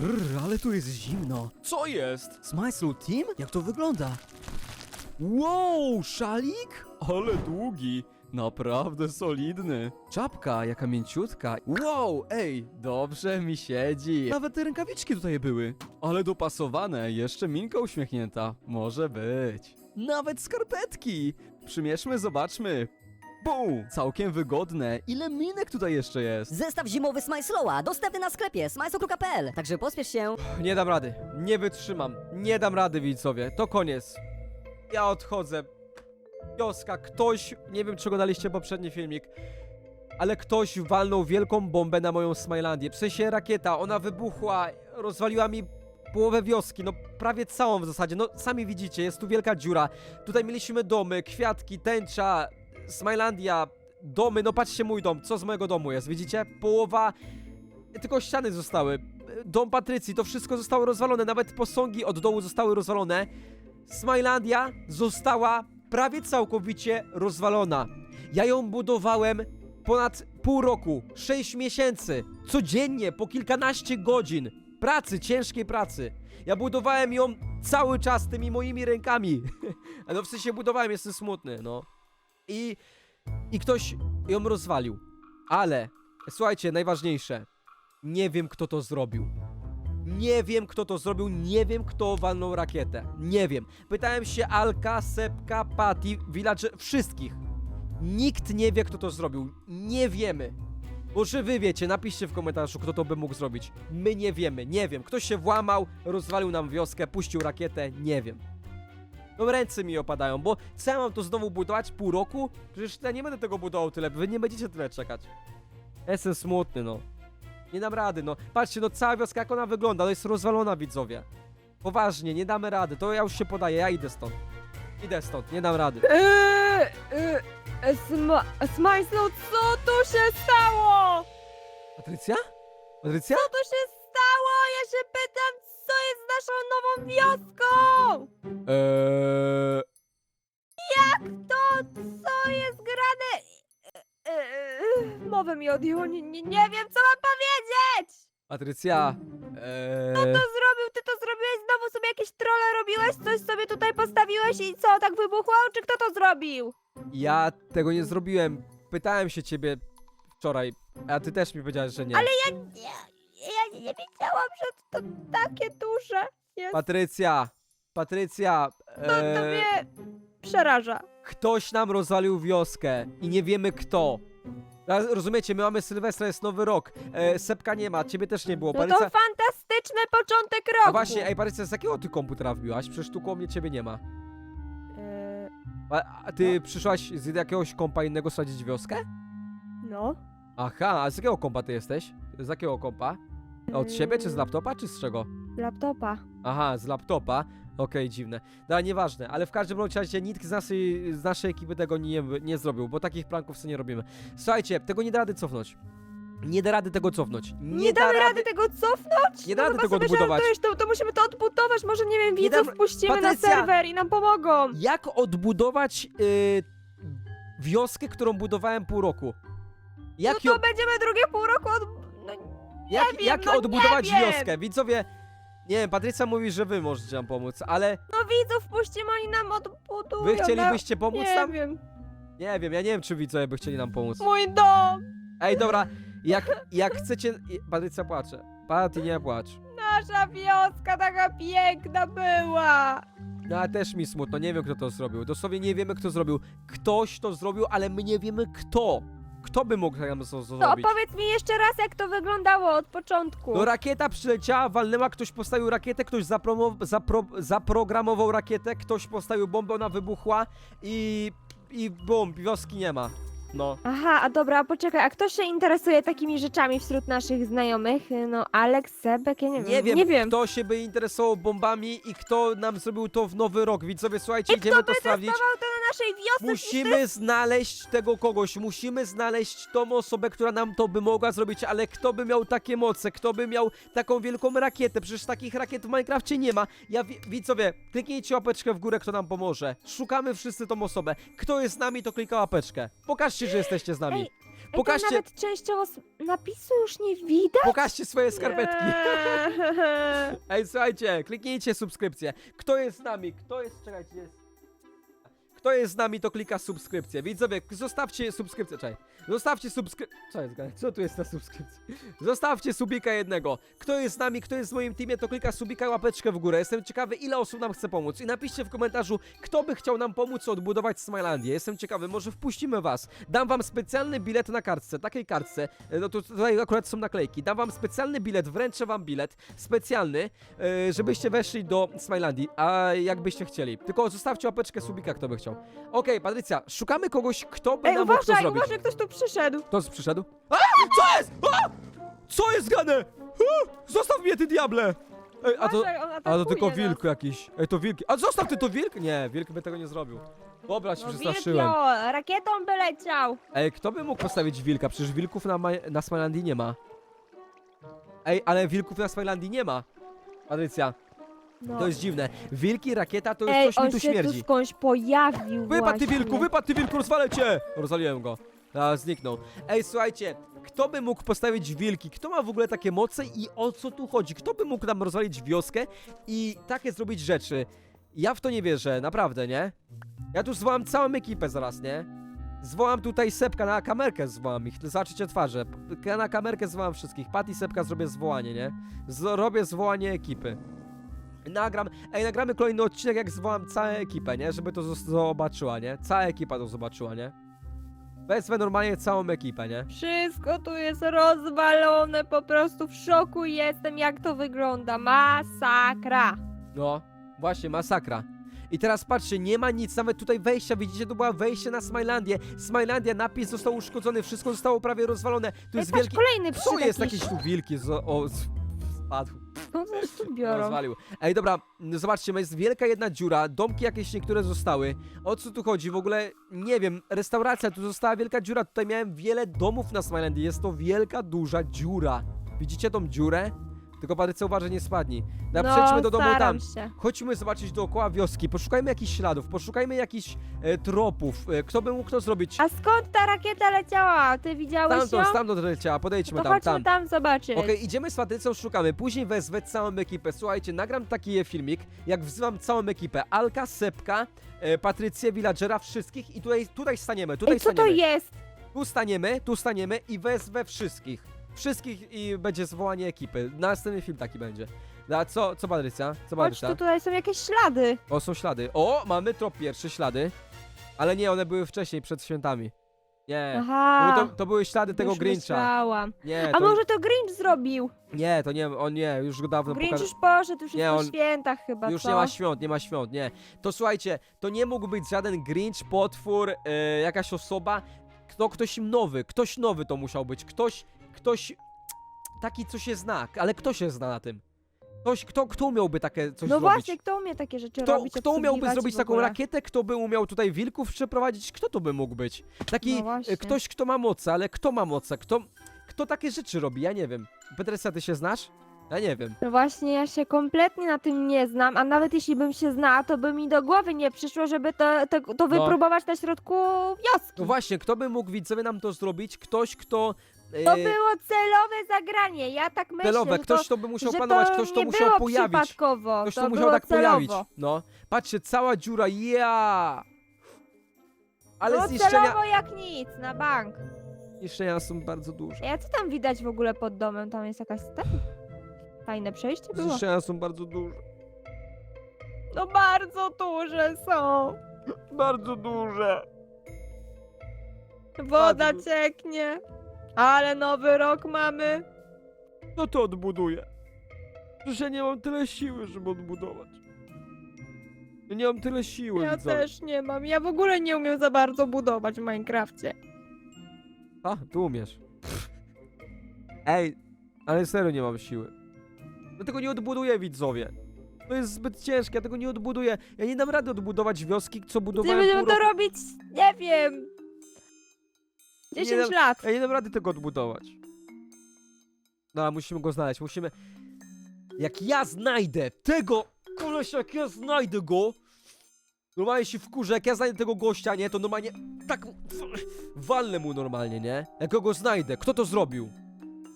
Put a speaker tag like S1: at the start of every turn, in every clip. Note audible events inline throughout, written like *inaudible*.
S1: Rrr, ale tu jest zimno.
S2: Co jest?
S1: Smajslu Team? Jak to wygląda? Wow, szalik?
S2: Ale długi. Naprawdę solidny.
S1: Czapka, jaka mięciutka. Wow, ej, dobrze mi siedzi. Nawet te rękawiczki tutaj były.
S2: Ale dopasowane, jeszcze minka uśmiechnięta. Może być.
S1: Nawet skarpetki. Przymierzmy, zobaczmy. Bum, całkiem wygodne. Ile minek tutaj jeszcze jest?
S3: Zestaw zimowy Smajslowa, dostępny na sklepie smajslo.pl. Także pospiesz się.
S4: Nie dam rady, nie wytrzymam, nie dam rady widzowie, to koniec. Ja odchodzę. Wioska, ktoś, nie wiem czego daliście poprzedni filmik, ale ktoś walnął wielką bombę na moją Smilandię. W sensie rakieta, ona wybuchła, rozwaliła mi połowę wioski, no prawie całą w zasadzie, no sami widzicie, jest tu wielka dziura. Tutaj mieliśmy domy, kwiatki, tęcza, Smilandia, domy, no patrzcie mój dom, co z mojego domu jest, widzicie? Połowa, tylko ściany zostały. Dom Patrycji, to wszystko zostało rozwalone, nawet posągi od dołu zostały rozwalone. Smilandia została prawie całkowicie rozwalona. Ja ją budowałem ponad pół roku, 6 miesięcy, codziennie, po kilkanaście godzin pracy, ciężkiej pracy. Ja budowałem ją cały czas tymi moimi rękami. *laughs* no w sensie budowałem, jestem smutny, no. I, I ktoś ją rozwalił. Ale, słuchajcie, najważniejsze. Nie wiem, kto to zrobił. Nie wiem, kto to zrobił, nie wiem, kto walnął rakietę. Nie wiem. Pytałem się Alka, Sepka, Patty, Village, wszystkich. Nikt nie wie, kto to zrobił. Nie wiemy. Może wy wiecie, napiszcie w komentarzu, kto to by mógł zrobić. My nie wiemy, nie wiem. Ktoś się włamał, rozwalił nam wioskę, puścił rakietę, nie wiem. No ręce mi opadają, bo co ja mam to znowu budować? Pół roku? Przecież ja nie będę tego budował tyle, wy nie będziecie tyle czekać. Jestem smutny, no. Nie dam rady, no. Patrzcie, no cała wioska jak ona wygląda, to jest rozwalona, widzowie. Poważnie, nie damy rady, to ja już się podaję, ja idę stąd. Idę stąd, nie dam rady.
S5: Eee, eee, sma, Smajslow, co tu się stało?
S4: Patrycja? Patrycja?
S5: Co tu się stało? Ja się pytam, naszą nową wioską?
S4: Eee...
S5: To, co jest grane? Eee, mowę mi odjęło, nie, nie, nie wiem, co mam powiedzieć!
S4: Patrycja... Eee...
S5: Kto to zrobił? Ty to zrobiłeś? Znowu sobie jakieś trolle robiłeś? Coś sobie tutaj postawiłeś i co, tak wybuchło? Czy kto to zrobił?
S4: Ja tego nie zrobiłem. Pytałem się ciebie wczoraj, a ty też mi powiedziałeś, że nie.
S5: Ale ja nie, ja nie wiedziałam, że to takie duże jest.
S4: Patrycja! Patrycja!
S5: To, to
S4: eee,
S5: mnie przeraża.
S4: Ktoś nam rozwalił wioskę i nie wiemy kto. Raz- Rozumiecie, my mamy Sylwestra, jest nowy rok. E, Sepka nie ma, ciebie też nie było.
S5: No
S4: Patrycja...
S5: to fantastyczny początek roku.
S4: A właśnie, ej Patrycja, z jakiego ty komputera wbiłaś? Przecież tu koło mnie ciebie nie ma.
S5: Eee,
S4: A, a ty przyszłaś z jakiegoś kompa innego sadzić wioskę?
S5: no.
S4: Aha, a z jakiego kompa ty jesteś? Z jakiego kompa? Od siebie, czy z laptopa, czy z czego?
S5: Laptopa.
S4: Aha, z laptopa. Okej, dziwne. No, nieważne, ale w każdym bądź razie nikt z naszej, z naszej ekipy tego nie, nie zrobił, bo takich pranków sobie nie robimy. Słuchajcie, tego nie da rady cofnąć. Nie da rady tego cofnąć. Nie,
S5: Nie,
S4: da
S5: damy rady tego cofnąć?
S4: Nie da
S5: no
S4: rady
S5: chyba
S4: tego
S5: sobie
S4: odbudować.
S5: żartujesz, To, to musimy to odbudować, może nie wiem,
S4: Nie
S5: widzów
S4: dam-
S5: wpuścimy
S4: Patrycja!
S5: na serwer i nam pomogą.
S4: Jak odbudować y, wioskę, którą budowałem pół roku? Jak,
S5: no to
S4: ją,
S5: będziemy drugie pół roku od...
S4: Jak,
S5: wiem,
S4: jak
S5: no nie
S4: odbudować
S5: wiem.
S4: wioskę? Widzowie, nie wiem, Patrycja mówi, że wy możecie nam pomóc, ale
S5: no widzów wpuścimy, oni nam odbudują.
S4: wy chcielibyście
S5: no,
S4: pomóc
S5: Nie
S4: nam?
S5: wiem.
S4: Nie wiem, ja nie wiem, czy widzowie by chcieli nam pomóc.
S5: Mój dom,
S4: Ej, dobra, jak, jak chcecie... Patrycja płacze. Patty, nie płacz.
S5: nasza wioska taka piękna była.
S4: No ale też mi smutno, nie wiem kto to zrobił. Dosłownie nie wiemy kto zrobił. Ktoś to zrobił, ale my nie wiemy kto. Kto by mógł nam to
S5: To
S4: zrobić?
S5: opowiedz mi jeszcze raz, jak to wyglądało od początku.
S4: No rakieta przyleciała, walnęła, ktoś postawił rakietę, ktoś zapromo, zapro, zaprogramował rakietę, ktoś postawił bombę, ona wybuchła i... i bum, wioski nie ma. No.
S5: Aha, a dobra, a poczekaj, a kto się interesuje takimi rzeczami wśród naszych znajomych? No, Alex, Sebek, ja nie wiem.
S4: Nie wiem,
S5: Nie wiem.
S4: kto się by interesował bombami i kto nam zrobił to w nowy rok. Widzowie, słuchajcie,
S5: I
S4: idziemy
S5: kto
S4: to
S5: by
S4: sprawdzić.
S5: testował to na naszej wiosce?
S4: Musimy znaleźć tego kogoś, musimy znaleźć tą osobę, która nam to by mogła zrobić, ale kto by miał takie moce, kto by miał taką wielką rakietę, przecież takich rakiet w Minecrafcie nie ma. Ja, wi- widzowie, kliknijcie łapeczkę w górę, kto nam pomoże. Szukamy wszyscy tą osobę. Kto jest z nami, to klika łapeczkę. Pokażcie, że jesteście z nami.
S5: Ej, Ej,
S4: Pokażcie,
S5: tam nawet częściowo napisu już nie widać.
S4: pokażcie swoje skarpetki.
S5: Eee. *laughs*
S4: Ej, słuchajcie, kliknijcie subskrypcję. Kto jest z nami? Kto jest, czekajcie, jest... Kto jest z nami, to klika subskrypcję. Widzowie, zostawcie subskrypcję, czekaj. Zostawcie subskrypcję. Co jest, co tu jest na subskrypcji? Zostawcie subika jednego. Kto jest z nami, kto jest w moim teamie, to klika subika i łapeczkę w górę. Jestem ciekawy, ile osób nam chce pomóc. I napiszcie w komentarzu, kto by chciał nam pomóc odbudować Smilandię. Jestem ciekawy, może wpuścimy was. Dam wam specjalny bilet na kartce, takiej kartce. E, No to tutaj akurat są naklejki. Dam wam specjalny bilet, wręczę wam bilet specjalny, e, żebyście weszli do Smilandii, a jakbyście chcieli. Tylko zostawcie łapeczkę subika, kto by chciał. Okej, Patrycja, szukamy kogoś, kto by
S5: Ej,
S4: nam mógł to
S5: uważaj,
S4: zrobić.
S5: uważaj, ktoś tu przyszedł.
S4: Kto przyszedł? A! Co jest? A! Co jest grane? A! Zostaw mnie, ty diable! Ej, a to,
S5: Uważaj, on
S4: a to
S5: atakuje
S4: tylko
S5: nas.
S4: wilk jakiś. Ej, to wilk. A zostaw ty to wilk? Nie, wilk by tego nie zrobił. Dobra, się
S5: No
S4: przestraszyłem.
S5: wilkio, rakietą by leciał.
S4: Ej, kto by mógł postawić wilka? Przecież wilków na, na Smilandii nie ma. Ej, ale wilków na Smilandii nie ma. Patrycja,
S5: No.
S4: to jest dziwne. Wilki, rakieta, to już
S5: Ej,
S4: coś mi
S5: on
S4: tu
S5: się tu
S4: śmierdzi.
S5: skądś pojawił
S4: Wypadł ty
S5: właśnie.
S4: wilku, wypadł ty wilku, rozwalę cię! Rozwaliłem go. A, zniknął. Ej, słuchajcie, kto by mógł postawić wilki? Kto ma w ogóle takie moce i o co tu chodzi? Kto by mógł nam rozwalić wioskę i takie zrobić rzeczy? Ja w to nie wierzę, naprawdę, nie? Ja tu zwołam całą ekipę zaraz, nie? Zwołam tutaj Sepka na kamerkę, zwołam ich, zobaczycie twarze. Na kamerkę zwołam wszystkich. Pat i Sepka zrobię zwołanie, nie? Zrobię zwołanie ekipy. Nagram, ej, nagramy kolejny odcinek, jak zwołam całą ekipę, nie? Żeby to zobaczyła, nie? Cała ekipa to zobaczyła, nie? Wezmę normalnie całą ekipę, nie?
S5: Wszystko tu jest rozwalone, po prostu w szoku jestem, jak to wygląda. Masakra.
S4: No, właśnie, masakra. I teraz patrzcie, nie ma nic, nawet tutaj wejścia, widzicie, to była wejście na Smilandię. Smilandia, napis został uszkodzony, wszystko zostało prawie rozwalone. Tu
S5: Ej,
S4: jest
S5: patrz,
S4: wielki...
S5: kolejny
S4: Co
S5: przyszedł
S4: jest
S5: jakiś.
S4: tu wilki? Z... O, z...
S5: one się tu biorą?
S4: Rozwalił. Ej, dobra, zobaczcie, jest wielka jedna dziura, domki jakieś niektóre zostały. O co tu chodzi? W ogóle nie wiem, restauracja, tu została wielka dziura. Tutaj miałem wiele domów na Smilandii. Jest to wielka, duża dziura. Widzicie tą dziurę? Tylko Patrycja uważaj, nie spadnij. No,
S5: no,
S4: przejdźmy do domu tam.
S5: staram się.
S4: Chodźmy zobaczyć dookoła wioski, poszukajmy jakichś śladów, poszukajmy jakichś e, tropów. E, kto by mógł to zrobić?
S5: A skąd ta rakieta leciała? Ty widziałeś ją?
S4: Stamtąd, stamtąd leciała, podejdźmy
S5: To
S4: tam,
S5: chodźmy
S4: tam.
S5: tam, zobaczyć.
S4: Okej, idziemy z Patrycją, szukamy. Później wezwę całą ekipę. Słuchajcie, nagram taki filmik, jak wzywam całą ekipę. Alka, Sepka, e, Patrycję, Villagera, wszystkich i tutaj, tutaj staniemy, tutaj
S5: Ej, co to
S4: staniemy.
S5: jest?
S4: Tu staniemy, tu staniemy i wezwę wszystkich. Wszystkich i będzie zwołanie ekipy. Następny film taki będzie. A co, co Patrycja? Co Patrycja?
S5: tu tutaj są jakieś ślady.
S4: O, są ślady. O, mamy trop pierwszy, ślady. Ale nie, one były wcześniej, przed świętami. Nie.
S5: Aha.
S4: To, to były ślady tego
S5: już
S4: Grincha.
S5: myślałam.
S4: Nie,
S5: A
S4: to,
S5: może to Grinch zrobił?
S4: nie, to nie, on nie, już go dawno
S5: Grinch
S4: pokazał.
S5: już poszedł, już
S4: Nie,
S5: jest po
S4: on-
S5: świętach chyba,
S4: Już
S5: co?
S4: nie ma świąt, nie ma świąt, nie. To słuchajcie, to nie mógł być żaden Grinch, potwór, e, jakaś osoba, kto, ktoś nowy, ktoś nowy to musiał być, ktoś, ktoś, taki co się zna, ale kto się zna na tym? Ktoś, kto, kto umiałby takie coś
S5: No
S4: zrobić?
S5: właśnie, kto umie takie rzeczy
S4: Kto,
S5: robić?
S4: kto umiałby
S5: obsługiwać
S4: zrobić
S5: w
S4: taką
S5: ogóle?
S4: rakietę? Kto by umiał tutaj wilków przeprowadzić? Kto to by mógł być? Taki
S5: No właśnie.
S4: e, ktoś, kto ma moce, ale kto ma moce? Kto, kto takie rzeczy robi? Ja nie wiem. Petresia, ty się znasz? Ja nie wiem.
S5: No właśnie, ja się kompletnie na tym nie znam, a nawet jeśli bym się znała, to by mi do głowy nie przyszło, żeby to, to, to wypróbować na środku wioski.
S4: No właśnie, kto by mógł widzowie nam to zrobić? Ktoś, kto... e,
S5: To było celowe zagranie, ja tak myślę,
S4: celowe,
S5: że
S4: ktoś,
S5: to,
S4: by musiał
S5: że
S4: planować,
S5: to
S4: ktoś, kto
S5: nie
S4: musiał
S5: było
S4: pojawić.
S5: przypadkowo,
S4: Ktoś,
S5: to
S4: kto musiał
S5: było
S4: tak
S5: celowo.
S4: pojawić. No. Patrzcie, cała dziura, ja! Ale
S5: było
S4: zniszczenia,
S5: celowo jak nic, na bank.
S4: zniszczenia są bardzo duże.
S5: Ja co tam widać w ogóle pod domem? Tam jest jakaś ten... Fajne przejście było?
S4: Zniszczenia są bardzo duże.
S5: No bardzo duże są.
S4: Bardzo duże.
S5: Woda cieknie. Ale nowy rok mamy.
S4: No to odbuduję. Przecież ja nie mam tyle siły, żeby odbudować. Ja nie mam tyle siły,
S5: Ja
S4: widzowie.
S5: też nie mam. Ja w ogóle nie umiem za bardzo budować w Minecrafcie.
S4: A, tu umiesz. Ej, ale serio nie mam siły. Ja tego nie odbuduję, widzowie. To jest zbyt ciężkie, ja tego nie odbuduję. Ja nie dam rady odbudować wioski, co
S5: Ty
S4: budowałem
S5: będziemy
S4: pół
S5: to
S4: roku.
S5: robić, nie wiem... 10
S4: dam-
S5: lat.
S4: Ja nie dam rady tego odbudować. No, ale musimy go znaleźć, musimy... Jak ja znajdę tego kolesia, jak ja znajdę go... Normalnie się wkurzę, jak ja znajdę tego gościa, nie, to normalnie tak walnę mu normalnie, nie? Jak go znajdę, kto to zrobił?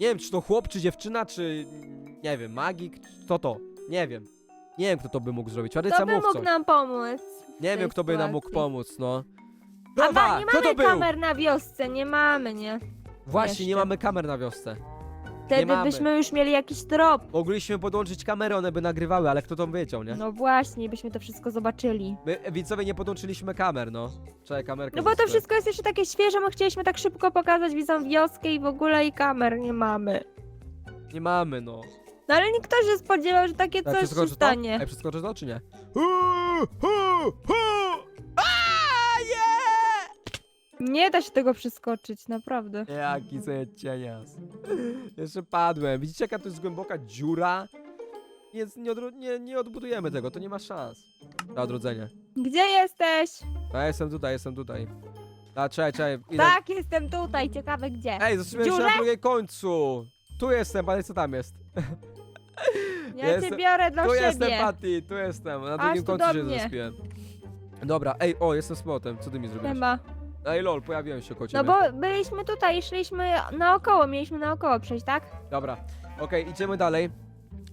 S4: Nie wiem, czy to chłop, czy dziewczyna, czy... Nie wiem, magik, kto to? Nie wiem. Nie wiem, kto to by mógł zrobić. Patrycja,
S5: To by mógł
S4: coś.
S5: nam pomóc.
S4: Nie
S5: tej
S4: wiem, kto by nam mógł
S5: sytuacji.
S4: pomóc, no.
S5: A nie
S4: kto to
S5: mamy
S4: był?
S5: kamer na wiosce, nie mamy, nie?
S4: Właśnie, nie
S5: jeszcze.
S4: mamy kamer na wiosce.
S5: Wtedy
S4: mamy.
S5: byśmy już mieli jakiś trop.
S4: Mogliśmy podłączyć kamery, one by nagrywały, ale kto to wiedział, nie?
S5: No właśnie, byśmy to wszystko zobaczyli.
S4: My, widzowie, nie podłączyliśmy kamer, no. Czekaj, kamerkę
S5: No bo to wszystko jest jeszcze takie świeże, my chcieliśmy tak szybko pokazać widzom wioskę i w ogóle i kamer nie mamy.
S4: Nie mamy, no.
S5: No ale nikt się spodziewał, że takie
S4: Ej,
S5: coś się
S4: to?
S5: stanie.
S4: Ej, przeskoczy to, czy nie?
S5: Nie da się tego przeskoczyć, naprawdę.
S4: Jaki sobie cienias. Jeszcze padłem. Widzicie, jaka to jest głęboka dziura? Jest, nie, odro- nie, nie odbudujemy tego, to nie ma szans. Na odrodzenie.
S5: Gdzie jesteś?
S4: A ja jestem tutaj, jestem tutaj. A, czekaj, czekaj. Idę.
S5: Tak, jestem tutaj, ciekawe gdzie.
S4: Ej, zatrzymałem się
S5: Dziurę?
S4: na drugiej końcu. Tu jestem, ale co tam jest?
S5: Ja
S4: jestem-
S5: cię biorę dla
S4: tu
S5: siebie.
S4: jestem, Patty, tu jestem. Na
S5: Aż
S4: drugim
S5: tu
S4: końcu się
S5: mnie.
S4: zespiłem. Dobra, ej, o, jestem z powrotem. Co ty mi zrobiłeś?
S5: Chyba.
S4: Ej, lol, pojawiłem się koło
S5: No bo byliśmy tutaj i szliśmy naokoło, mieliśmy naokoło przejść, tak?
S4: Dobra, okej, idziemy dalej.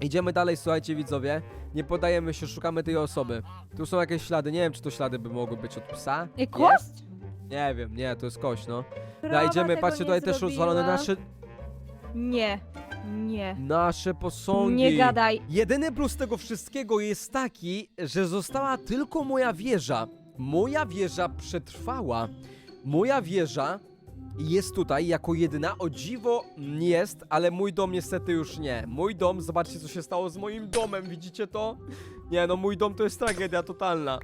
S4: Idziemy dalej, słuchajcie widzowie. Nie podajemy się, szukamy tej osoby. Tu są jakieś ślady, nie wiem czy to ślady by mogły być od psa.
S5: I kość?
S4: Nie wiem, nie, to jest kość, no.
S5: Krowa
S4: No, idziemy,
S5: tego
S4: patrzcie,
S5: nie
S4: tutaj też rozwalone nasze,
S5: Nie, nie.
S4: nasze posągi.
S5: Nie gadaj.
S4: Jedyny plus tego wszystkiego jest taki, że została tylko moja wieża. Moja wieża przetrwała. Moja wieża jest tutaj jako jedyna. O dziwo jest, ale mój dom niestety już nie. Mój dom, zobaczcie co się stało z moim domem, widzicie to? Nie no, mój dom to jest tragedia totalna.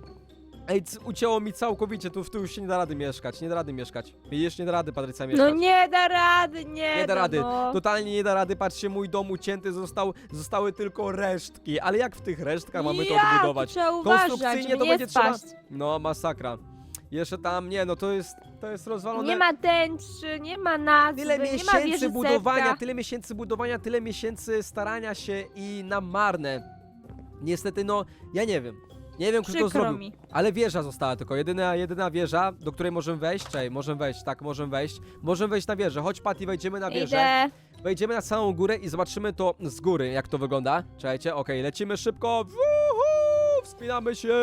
S4: Ej, c- ucięło mi całkowicie, tu w tył już się nie da rady mieszkać, nie da rady mieszkać. Widzisz, nie da rady, Patrycja, mieszkać.
S5: No nie da rady, nie,
S4: Nie da rady.
S5: No.
S4: Totalnie nie da rady. Patrzcie, mój dom ucięty został, zostały tylko resztki. Ale jak w tych resztkach mamy to odbudować?
S5: Trzeba uważać,
S4: Konstrukcyjnie
S5: żeby
S4: to
S5: nie
S4: będzie trzeba-
S5: spaść.
S4: No, masakra. Jeszcze tam, nie, no to jest, to jest rozwalone.
S5: Nie ma tęczy, nie ma nazwy,
S4: Tyle
S5: nie ma
S4: miesięcy
S5: wieży
S4: budowania, tyle miesięcy budowania, tyle miesięcy starania się i na marne. Niestety, no, ja nie wiem. Nie wiem, kto to
S5: Przykro
S4: zrobił.
S5: mi.
S4: Ale wieża została tylko, jedyna, jedyna wieża, do której możemy wejść. Czekaj, możemy wejść, tak, możemy wejść. Możemy wejść na wieżę. Chodź, Patty, wejdziemy na wieżę.
S5: Idę.
S4: Wejdziemy na samą górę i zobaczymy to z góry, jak to wygląda. Czekajcie, okej, lecimy szybko. Wuhu! Wspinamy się.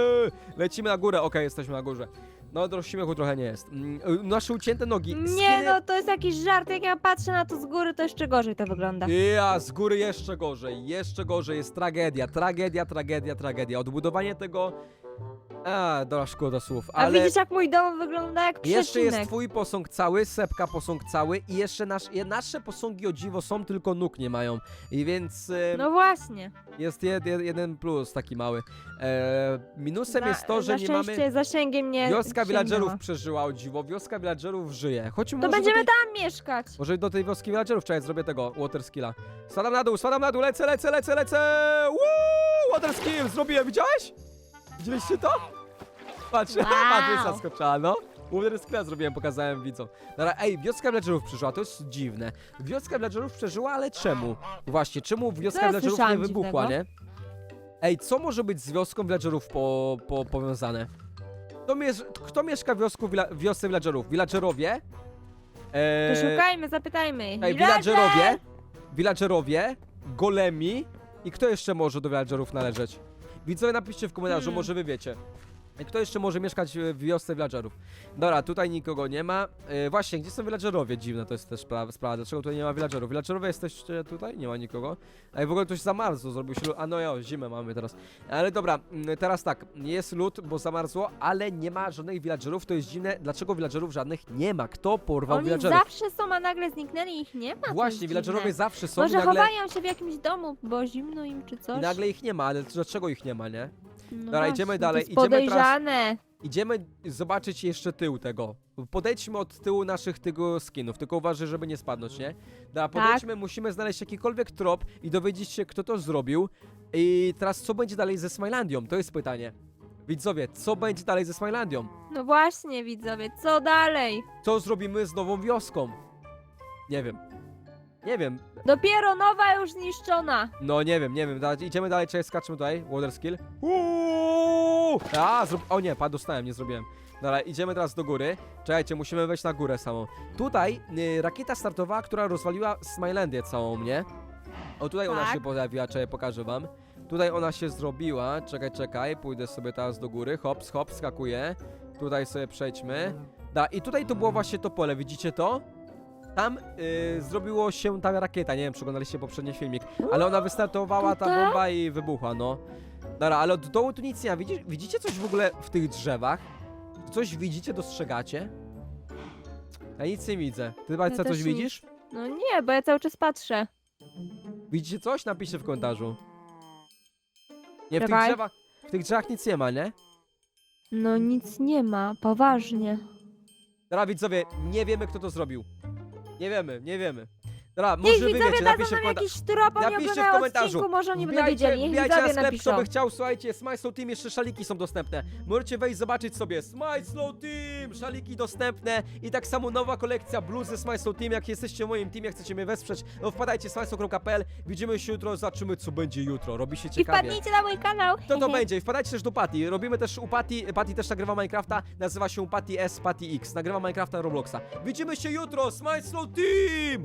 S4: Lecimy na górę, okej, jesteśmy na górze. No, do śmiechu trochę nie jest. Mm, y, Nasze ucięte nogi.
S5: Nie
S4: skiny-
S5: no, to jest jakiś żart, jak ja patrzę na to z góry, to jeszcze gorzej to wygląda.
S4: Ja, z góry jeszcze gorzej, jeszcze gorzej, jest tragedia, tragedia, tragedia, tragedia. Odbudowanie tego... A, dobra, szkoda słów,
S5: A
S4: ale...
S5: widzisz jak mój dom wygląda jak przecinek.
S4: Jeszcze jest twój posąg cały, sepka posąg cały i jeszcze nasz, je- nasze posągi o dziwo są, tylko nóg nie mają. I więc e,
S5: No właśnie.
S4: jest jed, jed, jeden plus taki mały. E, minusem
S5: Na-
S4: jest to, że
S5: na
S4: nie mamy...
S5: szczęście zasięgiem nie
S4: Wioska
S5: sięgnęła.
S4: villagerów przeżyła o dziwo, wioska villagerów żyje. Chodźmy
S5: To
S4: może
S5: będziemy
S4: tej,
S5: tam mieszkać.
S4: Może do tej wioski villagerów, czekaj, zrobię tego, water skilla. Spadam na dół, spadam na dół, lecę, lecę, lecę, lecę! Woo! Water skill, zrobiłem, widziałeś? Widzieliście to? Patrz, *laughs*
S5: Wow.
S4: Patrycja skoczyła, no. Water skilla zrobiłem, pokazałem widzom. Dobra, ej, wioska villagerów przeżyła, to jest dziwne. Wioska villagerów przeżyła, ale czemu? Właśnie, czemu wioska
S5: ja
S4: villagerów nie wybuchła,
S5: dziwnego.
S4: nie? Ej, co może być z wioską villagerów po, po, powiązane? Kto, mies kto mieszka w wiosku, willa wiosce villagerów? Villagerowie? Eee,
S5: szukajmy, zapytajmy.
S4: Ej,
S5: Villager!
S4: villagerowie, villagerowie, golemi i kto jeszcze może do villagerów należeć? Widzowie napiszcie w komentarzu,
S5: Hmm.
S4: może wy wiecie. Kto jeszcze może mieszkać w wiosce villagerów? Dobra, tutaj nikogo nie ma. E, właśnie, gdzie są villagerowie? Dziwna to jest też sprawa, sprawa. Dlaczego tutaj nie ma villagerów? Villagerowie jesteście tutaj? Nie ma nikogo. Ej, w ogóle ktoś zamarzł, zrobił się lód. A no ja, zimę mamy teraz. Ale dobra, mm, teraz tak. Jest lód, bo zamarzło, ale nie ma żadnych villagerów. To jest dziwne. Dlaczego villagerów żadnych nie ma? Kto porwał
S5: Oni
S4: villagerów?
S5: zawsze są, a nagle zniknęli i ich nie ma. to
S4: Właśnie,
S5: jest
S4: villagerowie
S5: dziwne.
S4: zawsze są
S5: Może
S4: nagle...
S5: chowają się w jakimś domu, bo zimno im czy coś.
S4: I nagle ich nie ma, ale dlaczego ich nie ma, nie?
S5: No
S4: Dobra, idziemy dalej,
S5: To jest
S4: idziemy teraz-
S5: podejrzane.
S4: Idziemy zobaczyć jeszcze tył tego. Podejdźmy od tyłu naszych tego skinów, tylko uważaj, żeby nie spadnąć, nie? Dobra,
S5: Tak.
S4: podejdźmy, musimy znaleźć jakikolwiek trop i dowiedzieć się, kto to zrobił. I teraz co będzie dalej ze Smilandią? To jest pytanie. Widzowie, co będzie dalej ze Smilandią?
S5: No właśnie, widzowie, co dalej?
S4: Co zrobimy z nową wioską? Nie wiem. Nie wiem.
S5: Dopiero nowa już zniszczona.
S4: No nie wiem, nie wiem. Idziemy dalej, czekaj, skaczmy tutaj. Water skill. Uuu, U! A, zrób... O nie, padł, dostałem, nie zrobiłem. Dobra, idziemy teraz do góry. Czekajcie, musimy wejść na górę samą. Tutaj y, rakieta startowała, która rozwaliła Smilandię całą, nie? O, tutaj ona
S5: Tak.
S4: się pojawiła, czekaj, pokażę wam. Tutaj ona się zrobiła, czekaj, czekaj, pójdę sobie teraz do góry, hops, hop, skakuję. Tutaj sobie przejdźmy. Da, i tutaj to było właśnie to pole, widzicie to? Tam y, zrobiło się ta rakieta, nie wiem, czy oglądaliście poprzedni filmik, ale ona wystartowała, ta
S5: Tutaj?
S4: bomba i wybuchła, no. Dobra, ale od dołu tu nic nie ma. Widzicie, widzicie coś w ogóle w tych drzewach? Coś widzicie, dostrzegacie? Ja nic nie widzę. Ty, Bajca,
S5: Ja
S4: coś
S5: też
S4: widzisz?
S5: No nie, bo ja cały czas patrzę.
S4: Widzicie coś? Napiszcie w komentarzu. Nie, w tych drzewach, w tych drzewach nic nie ma, nie?
S5: No nic nie ma, poważnie.
S4: Dobra, widzowie, nie wiemy, kto to zrobił. Nie wiemy, nie wiemy. Dobra,
S5: Niech
S4: może wy
S5: widzowie
S4: wiecie,
S5: dadzą
S4: napiszcie w
S5: nam
S4: komentarzu.
S5: jakiś trop, oni
S4: Napiszcie w
S5: oglądają
S4: komentarzu.
S5: odcinku, może oni będą wiedzieli. Niech
S4: wbijajcie na
S5: widzowie
S4: sklep, kto
S5: napiszą.
S4: by chciał, słuchajcie, Smile Slow Team, jeszcze szaliki są dostępne. Możecie wejść, zobaczyć sobie Smile Slow Team, szaliki dostępne i tak samo nowa kolekcja bluzy Smile Slow Team, jak jesteście w moim teamie, chcecie mnie wesprzeć, no wpadajcie smileslow.pl, widzimy się jutro, zobaczymy co będzie jutro, robi się
S5: I
S4: ciekawie.
S5: wpadnijcie na mój kanał.
S4: To to *laughs* będzie. I Wpadajcie też do Patty. Robimy też u Patty. Patty też nagrywa Minecrafta. Nazywa się Patty S, Patty X. Nagrywa Minecrafta Robloxa. Widzimy się jutro. Smile Slow Team!